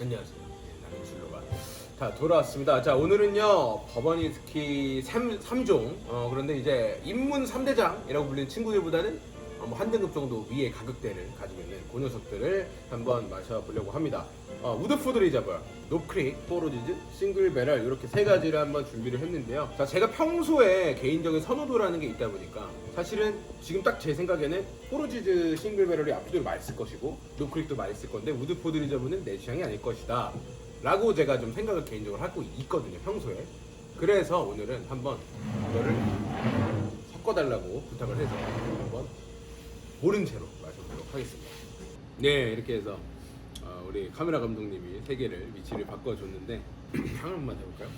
안녕하세요. 네, 나는 줄로가. 자 돌아왔습니다. 자 오늘은요 버버니 스키 3, 삼종 어, 그런데 이제 입문 3대장이라고 불리는 친구들보다는 어, 뭐 한 등급 정도 위의 가격대를 가지고 있는 그 녀석들을 한번 마셔보려고 합니다. 어, 우드푸드 리저버, 노크릭, 포로지즈, 싱글 배럴 이렇게 세 가지를 한번 준비를 했는데요. 자 제가 평소에 개인적인 선호도라는 게 있다 보니까 사실은 지금 딱 제 생각에는 포로지즈 싱글 배럴이 압도적으로 맛있을 것이고 노크릭도 맛있을 건데 우드푸드 리저버는 내 취향이 아닐 것이다. 라고 제가 좀 생각을 개인적으로 하고 있거든요 평소에 그래서 오늘은 한번 이거를 섞어달라고 부탁을 해서 한번 모른 채로 마셔보도록 하겠습니다 네 이렇게 해서 어, 우리 카메라 감독님이 세 개를 위치를 바꿔줬는데 향을 한번 해볼까요?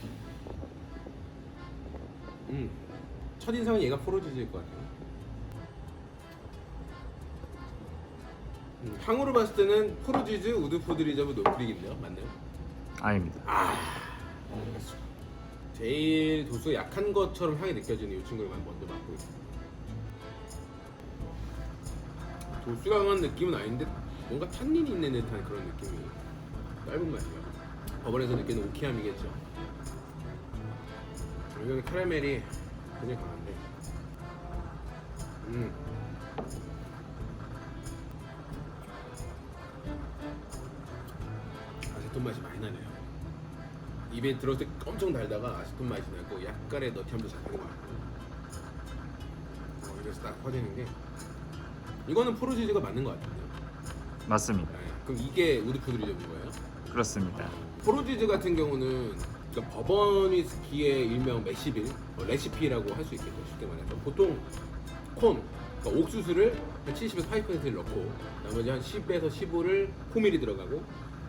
음 첫 인상은 얘가 포로지즈일 것 같아요 음, 향으로 봤을 때는 포로지즈, 우드푸드 리저브, 노크릭인데요 맞나요? 아닙니다. 아, 알겠습니다. 제일 도수가 약한 것처럼 향이 느껴지는 이 친구를 먼저 맡고 있습니다. 도수가 강한 느낌은 아닌데 뭔가 탄닌이 있는 듯한 그런 느낌이 짧은 맛이에요. 버번에서 느끼는 오키함이겠죠. 여기 카라멜이 굉장히 강한데, 음. 아세톤 맛이 많이 나네요. 입에 들었을 때 엄청 달다가 아세톤 맛이 나고 약간의 너티함도 잡는 것 같고 어, 이래서 딱 퍼지는 게 이거는 포르지즈가 맞는 것 같은데요. 맞습니다. 네, 그럼 이게 우드푸드리 잡은 거예요? 그렇습니다. 포르지즈 같은 경우는 그러니까 버번 위스키의 일명 레시피, 어, 레시피라고 할 수 있겠죠. 쉽게 말해서 보통 콘, 그러니까 옥수수를 한 70에서 80%를 넣고 나머지 한 10에서 15를 호밀이 들어가고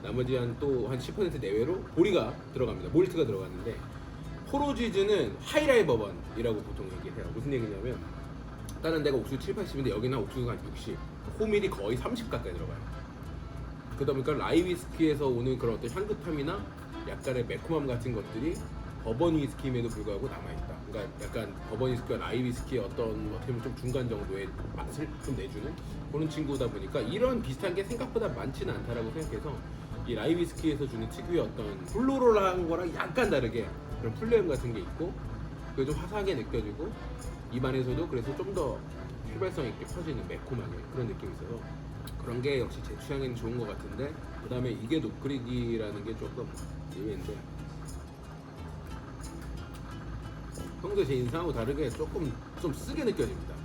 나머지 한 또 한 10% 내외로 보리가 들어갑니다. 몰트가 들어가는데 포로지즈는 하이라이 버번이라고 보통 얘기해요. 무슨 얘기냐면 다른 데가 옥수수 7, 80인데 여기는 옥수수가 한 60, 호밀이 거의 30 가까이 들어가요. 그러다 보니까 라이 위스키에서 오는 그런 어떤 향긋함이나 약간의 매콤함 같은 것들이 버번 위스키임에도 불구하고 남아있다. 그러니까 약간 버번 위스키와 라이 위스키의 어떤 어떻게 보면 좀 중간 정도의 맛을 좀 내주는 그런 친구다 보니까 이런 비슷한 게 생각보다 많지는 않다라고 생각해서 이 라이 위스키에서 주는 특유의 어떤 플로럴한 거랑 약간 다르게 그런 플레음 같은 게 있고 그게 좀 화사하게 느껴지고 입안에서도 그래서 좀 더 휘발성 있게 퍼지는 매콤하게 그런 느낌이 있어서 그런 게 역시 제 취향에는 좋은 것 같은데 그 다음에 이게 노크릭이라는 게 조금 의외인데 평소에 제 인상하고 다르게 조금 좀 쓰게 느껴집니다.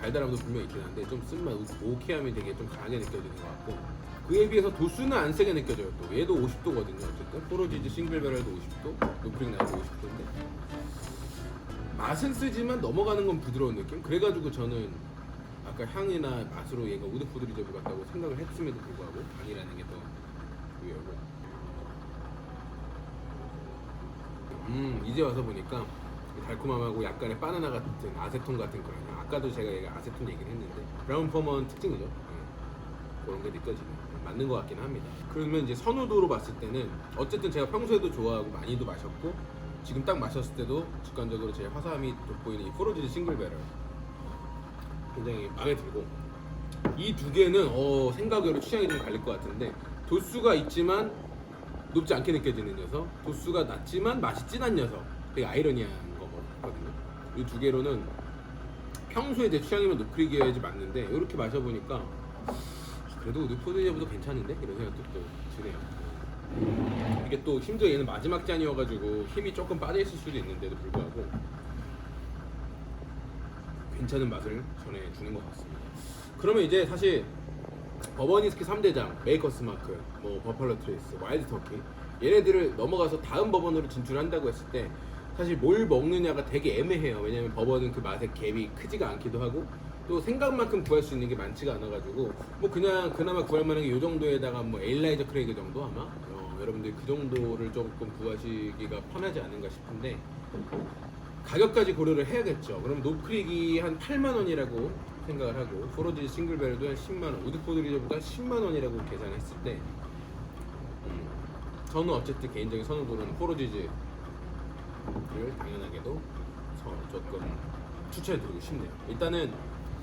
달달함도 분명히 있긴 한데 좀 쓴맛 오키함이 되게 좀 강하게 느껴지는 것 같고 그에 비해서 도수는 안 세게 느껴져요. 또 얘도 50도거든요. 어쨌든 포로지즈 싱글 배럴도 50도 노크릭 나도 50도인데 맛은 쓰지만 넘어가는 건 부드러운 느낌? 그래가지고 저는 아까 향이나 맛으로 얘가 우드푸드 리저브 같다고 생각을 했음에도 불구하고 당이라는 게더 의외고 음 이제 와서 보니까 이 달콤함하고 약간의 바나나 같은 아세톤 같은 그런 향 아까도 제가 얘가 아세톤 얘기를 했는데 브라운 퍼먼 특징이죠 예. 그런 게 느껴지는 맞는 것 같긴 합니다 그러면 이제 선호도로 봤을 때는 어쨌든 제가 평소에도 좋아하고 많이도 마셨고 지금 딱 마셨을 때도 직관적으로 제일 화사함이 돋보이는 이 포로지드 싱글 배럴. 굉장히 마음에 들고. 이 두 개는 어, 생각외로 취향이 좀 갈릴 것 같은데 도수가 있지만 높지 않게 느껴지는 녀석 도수가 낮지만 맛이 진한 녀석. 되게 아이러니한 거거든요. 이 두 개로는 평소에 제 취향이면 노크릭이어야지 맞는데 이렇게 마셔보니까 아, 그래도 우드푸드제보다 괜찮은데? 이런 생각도 또 드네요 이게 또 심지어 얘는 마지막 잔이어가지고 힘이 조금 빠져있을 수도 있는데도 불구하고 괜찮은 맛을 전해주는 것 같습니다. 그러면 이제 사실 버버니스키 3대장, 메이커스 마크, 뭐 버팔로 트레이스, 와일드 터키 얘네들을 넘어가서 다음 버번으로 진출한다고 했을 때 사실 뭘 먹느냐가 되게 애매해요. 왜냐면 버번은 그 맛의 갭이 크지가 않기도 하고 또 생각만큼 구할 수 있는 게 많지가 않아가지고 뭐 그냥 그나마 구할 만한 게 이 정도에다가 뭐 에일라이저 크레이그 정도 아마 어, 여러분들 그 정도를 조금 구하시기가 편하지 않은가 싶은데 가격까지 고려를 해야겠죠. 그럼 노크릭이 한 8만 원이라고 생각을 하고 포로지 싱글벨도 한 10만 원, 우드포드 리저보다 10만 원이라고 계산했을 때 음, 저는 어쨌든 개인적인 선호도는 포로지즈를 당연하게도 저- 조금 추천해드리고 싶네요. 일단은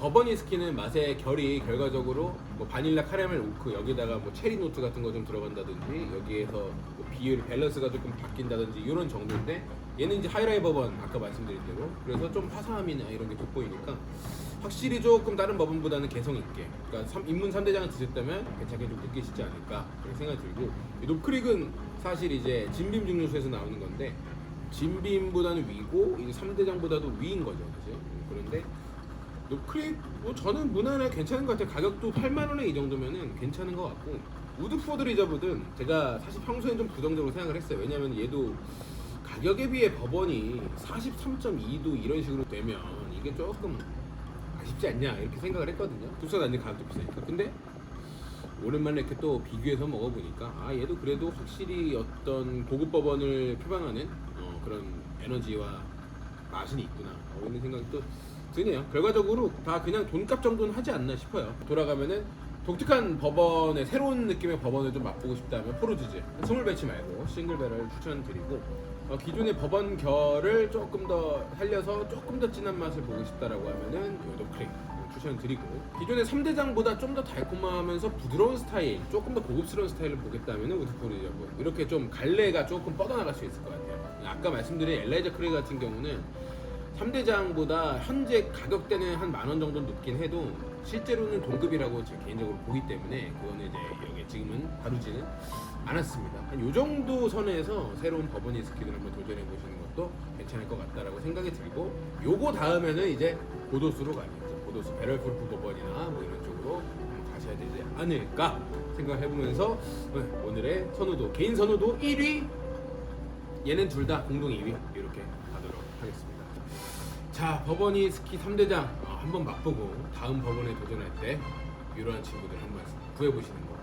버번 위스키는 맛의 결이 결과적으로 뭐 바닐라 카라멜 오크 여기다가 뭐 체리 노트 같은 거 좀 들어간다든지 여기에서 뭐 비율 밸런스가 조금 바뀐다든지 이런 정도인데 얘는 이제 하이라이 버번 아까 말씀드린 대로. 그래서 좀 화사함이나 이런 게 돋보이니까 확실히 조금 다른 버번보다는 개성 있게 그러니까 삼- 입문 3대장을 드셨다면 괜찮게 좀 느끼시지 않을까 그런 생각이 들고 이 노크릭은 사실 이제 진빔 증류소에서 나오는 건데 진빔보다는 위고 이 3대장보다도 위인 거죠 사실. 그런데 노크릭 뭐 저는 무난하게 괜찮은 것 같아요. 가격도 8만 원에 이 정도면은 괜찮은 것 같고 우드포드 리저브든 제가 사실 평소엔 좀 부정적으로 생각을 했어요. 왜냐면 얘도 가격에 비해 법원이 43.2도 이런 식으로 되면 이게 조금 아쉽지 않냐 이렇게 생각을 했거든요. 두사 단지 가격도 비싸니까. 근데 오랜만에 이렇게 또 비교해서 먹어보니까 아 얘도 그래도 확실히 어떤 고급 법원을 표방하는 어, 그런 에너지와 맛은 있구나. 어, 이런 생각이 또 드네요. 결과적으로 다 그냥 돈값 정도는 하지 않나 싶어요. 돌아가면은 독특한 법원의 새로운 느낌의 법원을 좀 맛보고 싶다면 포르지즈. 스몰 배치 말고 싱글 배럴 추천드리고 어, 기존의 법원 결을 조금 더 살려서 조금 더 진한 맛을 보고 싶다라고 하면은 요도 크릭 추천드리고 기존의 3대장보다 좀 더 달콤하면서 부드러운 스타일 조금 더 고급스러운 스타일을 보겠다면 우드포리저브 이렇게 좀 갈래가 조금 뻗어나갈 수 있을 것 같아요. 아까 말씀드린 엘라이저 크레이 같은 경우는 3대장보다 현재 가격대는 한 만 원 정도 높긴 해도 실제로는 동급이라고 제 개인적으로 보기 때문에 그거는 이제 여기 지금은 다루지는 않았습니다. 한 요 정도 선에서 새로운 버버니 스키를 한번 도전해 보시는 것도 괜찮을 것 같다라고 생각이 들고 요거 다음에는 이제 고도수로 가야죠. 고도수 배럴풀프 버번이나 뭐 이런 쪽으로 가셔야 되지 않을까 생각해 보면서 네, 오늘의 선호도 개인 선호도 1위 얘는 둘 다 공동 2위 이렇게. 자, 버버니 스키 3대장 한번 맛보고 다음 버번에 도전할 때 이러한 친구들 한번 구해보시는 거